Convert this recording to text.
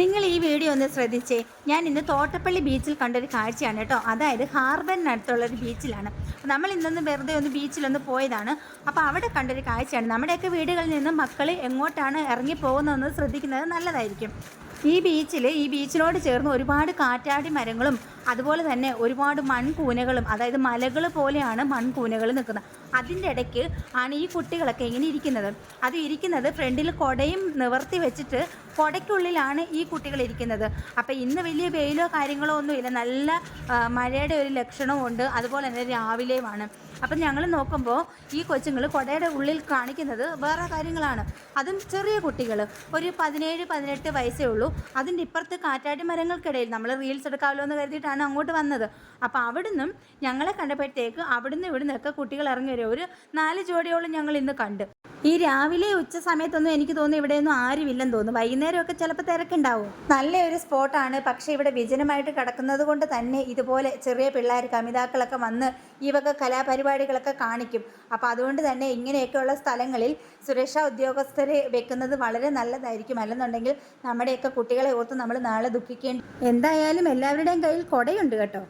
നിങ്ങൾ ഈ വീഡിയോ ഒന്ന് ശ്രദ്ധിച്ചേ. ഞാൻ ഇന്ന് തോട്ടപ്പള്ളി ബീച്ചിൽ കണ്ടൊരു കാഴ്ചയാണ് കേട്ടോ. അതായത് ഹാർബറിനടുത്തുള്ള ഒരു ബീച്ചിലാണ്. നമ്മൾ ഇന്നൊന്ന് വെറുതെ ഒന്ന് ബീച്ചിലൊന്ന് പോയതാണ്. അപ്പോൾ അവിടെ കണ്ടൊരു കാഴ്ചയാണ്. നമ്മുടെയൊക്കെ വീടുകളിൽ നിന്ന് മക്കൾ എങ്ങോട്ടാണ് ഇറങ്ങി പോകുന്നതെന്ന് ശ്രദ്ധിക്കുന്നത് നല്ലതായിരിക്കും. ഈ ബീച്ചിൽ ഈ ബീച്ചിനോട് ചേർന്ന് ഒരുപാട് കാറ്റാടി മരങ്ങളും അതുപോലെ തന്നെ ഒരുപാട് മൺകൂനകളും അതായത് മലകൾ പോലെയാണ് മൺകൂനകൾ നിൽക്കുന്നത്. അതിന്റെ ഇടയ്ക്ക് ആണ് ഈ കുട്ടികളൊക്കെ ഇങ്ങനെ ഇരിക്കുന്നത്. അത് ഇരിക്കുന്നത് ഫ്രണ്ടിൽ കൊടയും നിവർത്തി വെച്ചിട്ട് കൊടയ്ക്കുള്ളിലാണ് ഈ കുട്ടികൾ ഇരിക്കുന്നത്. അപ്പോൾ ഇന്ന് വലിയ വെയിലോ കാര്യങ്ങളോ ഒന്നുമില്ല. നല്ല മഴയുടെ ഒരു ലക്ഷണവും ഉണ്ട് അതുപോലെ തന്നെ രാവിലെയുമാണ്. അപ്പം ഞങ്ങൾ നോക്കുമ്പോൾ ഈ കൊച്ചുങ്ങൾ കുടയുടെ ഉള്ളിൽ കാണിക്കുന്നത് വേറെ കാര്യങ്ങളാണ്. അതും ചെറിയ കുട്ടികൾ ഒരു പതിനേഴ് പതിനെട്ട് വയസ്സേ ഉള്ളൂ. അതിന്റെ ഇപ്പുറത്ത് കാറ്റാടി മരങ്ങൾക്കിടയിൽ നമ്മൾ റീൽസ് എടുക്കാമല്ലോ എന്ന് കരുതിയിട്ടാണ് അങ്ങോട്ട് വന്നത്. അപ്പോൾ അവിടുന്നും ഞങ്ങളെ കണ്ടപ്പോഴത്തേക്ക് അവിടുന്ന് ഇവിടുന്നൊക്കെ കുട്ടികൾ ഇറങ്ങി വരും. ഒരു നാല് ജോഡിയോളം ഞങ്ങൾ ഇന്ന് കണ്ട്. ഈ രാവിലെ ഉച്ച സമയത്തൊന്നും എനിക്ക് തോന്നുന്നു ഇവിടെയൊന്നും ആരുമില്ലെന്ന് തോന്നുന്നു. വൈകുന്നേരമൊക്കെ ചിലപ്പോൾ തിരക്കുണ്ടാവും. നല്ലൊരു സ്പോട്ടാണ്. പക്ഷേ ഇവിടെ വിജനമായിട്ട് കിടക്കുന്നത് കൊണ്ട് തന്നെ ഇതുപോലെ ചെറിയ പിള്ളേർ കമിതാക്കളൊക്കെ വന്ന് ഈ വക കലാപരിപാടികളൊക്കെ കാണിക്കും. അപ്പോൾ അതുകൊണ്ട് തന്നെ ഇങ്ങനെയൊക്കെയുള്ള സ്ഥലങ്ങളിൽ സുരക്ഷാ ഉദ്യോഗസ്ഥരെ വെക്കുന്നത് വളരെ നല്ലതായിരിക്കും. അല്ലെന്നുണ്ടെങ്കിൽ നമ്മുടെയൊക്കെ കുട്ടികളെ ഓർത്ത് നമ്മൾ നാളെ ദുഃഖിക്കേണ്ടി എന്തായാലും എല്ലാവരുടെയും കയ്യിൽ കൊടയുണ്ട് കേട്ടോ.